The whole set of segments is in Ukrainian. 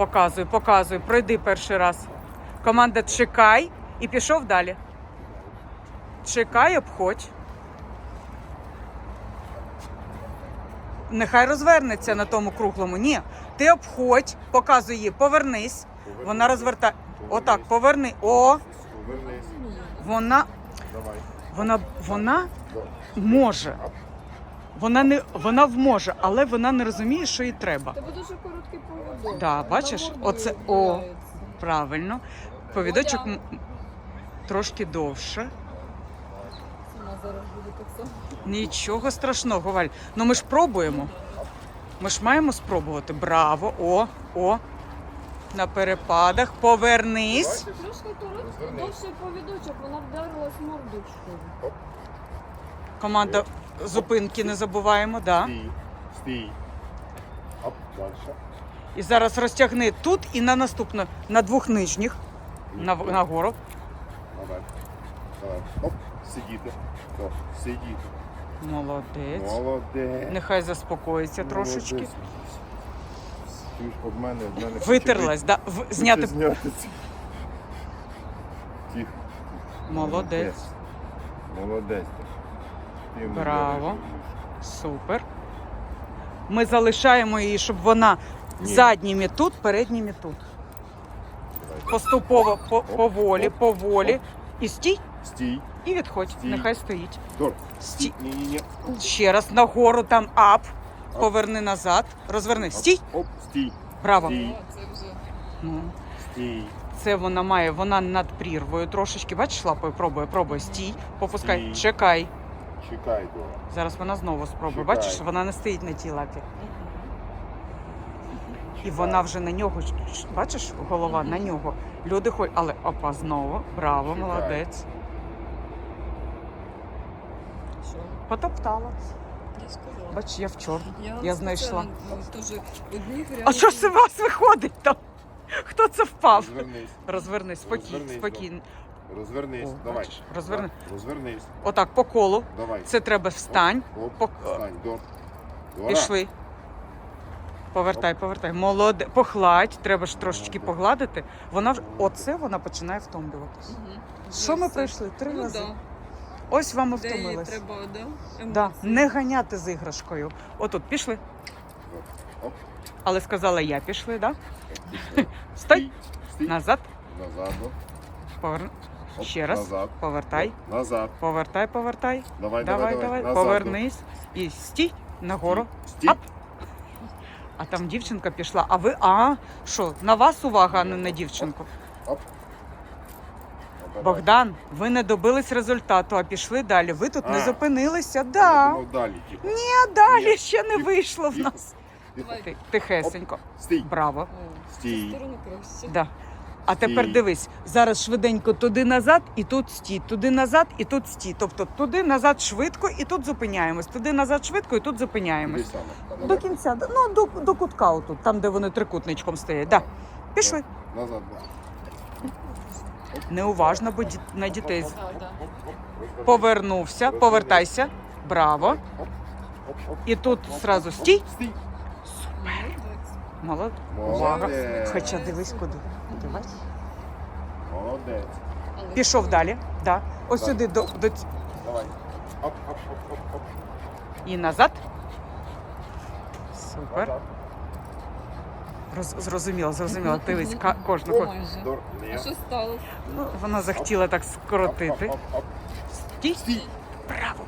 Показуй, показуй, пройди перший раз. Команда чекай і пішов далі. Чекай, обходь. Нехай розвернеться на тому круглому. Ні, ти обходь, показуй їй, повернись. Вона розвертає. Отак, поверни. О, вона, вона, вона може. Вона не вона вможе, але вона не розуміє, що їй треба. Тебе дуже короткий поводок. Да, бачиш? Оце- о. Правильно. Повідочок м- трошки довше. Сама зараз буде так само. Нічого страшного, Валь. Ну ми ж пробуємо. Ми ж маємо спробувати. Браво! О, о. На перепадах. Повернись. Бачиш? Трошки короткий, довший повідочок, вона вдарилась мордочкою. Команда зупинки не забуваємо, да. Стій. Стій. Оп, далі. І зараз розтягни тут і на наступну, на двох нижніх, на, нагору. Давай. Давай. Оп, сидіти. Оп, сидіти. Молодець. Молодець. Нехай заспокоїться трошечки. Молодець. Ти ж об мене, в мене Витерлась, да? В- хоче зняти. знятися. Тихо. Молодець. Молодець. Ти Браво. Супер. Ми залишаємо її, щоб вона Ні. задніми тут, передніми тут. Поступово, по, поволі, поволі. І стій, Стій. і відходь. Стій. Нехай стоїть. Дор. Стій. Ні, ні, ні. Ще раз нагору там ап. Ап. Поверни назад. Розверни. Стій. Оп, стій. Браво. Стій. Це. Ну, Стій. це вона має, вона над прірвою трошечки. Бачиш, лапою пробує, пробує. Стій, попускай, Стій. чекай. Чекай, Дора. Зараз вона знову спробує. Чекай. Бачиш, вона не стоїть на тій лапі. І вона вже на нього, бачиш, голова на нього. Люди ходять, але опа, знову. Браво, Чекай. молодець. Що? Потоптала. Я сказала. Бач, я в чорну. Я спеціально, знайшла. А що ж це у вас виходить там? Хто це впав? Розвернись. Розвернись, спокійно, Розвернись, спокійно. Розвернись. О, Давай. бачиш, розверни. Так, Розвернись. Отак, по колу. Давай. Це треба встань. Оп, Пок- встань. Дор. Дора. Пішли. Повертай, повертай. Молоде. Погладь, треба ж трошечки Молодець. погладити. Вона вже оце вона починає втомлюватись. Що ми пройшли? Три ну, рази. Да. Ось вам і Де втомились. треба, да? Да. Емоції. Не ганяти з іграшкою. Отут пішли. Оп. Але сказала я пішли, да? Стой! Стій. Назад. Назад. Дор. Оп, Ще раз. Назад. Повертай. Оп, Назад. Повертай, повертай. Давай, Давай, давай, давай. Назад, Повернись. І стій нагору. Стій. Ап. А там дівчинка пішла. А ви, а що, на вас увага, а не на дівчинку? Оп. Давай. Богдан, ви не добились результату, а пішли далі. Ви тут не А. зупинилися. Я Да. думав, далі. типу. А далі Ні. ще не вийшло в нас. Тихесенько. Стій. Браво. Стій. Да. А тепер Стій. дивись, зараз швиденько туди назад і тут стій, туди назад і тут стій. Тобто туди назад швидко і тут зупиняємось. Туди назад швидко і тут зупиняємось. Іди саме. До кінця, ну до, до кутка отут, там, де вони трикутничком стоять. Да. Пішли. Назад. да. Неуважно, бо ді- на дітей з- повернувся, повертайся. Браво. І тут зразу стій. Стій. Молодець. Молод. Молодець. Хоча дивись куди. Молодець. Пішов далі. Да. Ось Так. сюди до, до Давай. Оп, оп, оп, оп, оп. і назад. Супер. Роз, зрозуміло, зрозуміло. Дивись, ка- кожну. Ко- майже. Дор. А Ні. що сталося? Ну, вона захотіла так скоротити. Оп, оп, оп, оп. Стій. Браво.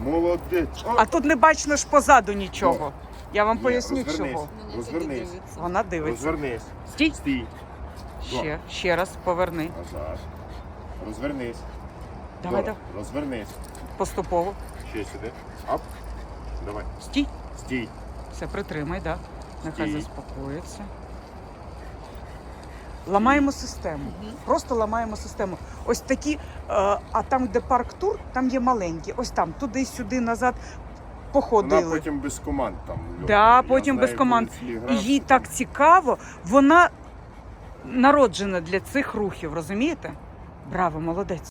Молодець. А тут не бачно ж позаду нічого. Я вам Ні, поясню розвернись. чого. Вона Розвернись. дивиться. Вона дивиться. Розвернись. Стій. Стій. Ще, ще раз поверни. Назад. Розвернись. Давай, Дора, давай. Розвернись. Поступово. Ще сюди. Оп. Давай. Стій. Стій. Все, притримай, да. Нехай Стій. заспокоїться. Ламаємо систему. Просто ламаємо систему. Ось такі, е, а там, де парк тур, там є маленькі. Ось там, туди-сюди, назад Вона походили. потім без команд там. Да, потім знаю, без команд. їй там. так цікаво, вона народжена для цих рухів, розумієте? Браво, молодець.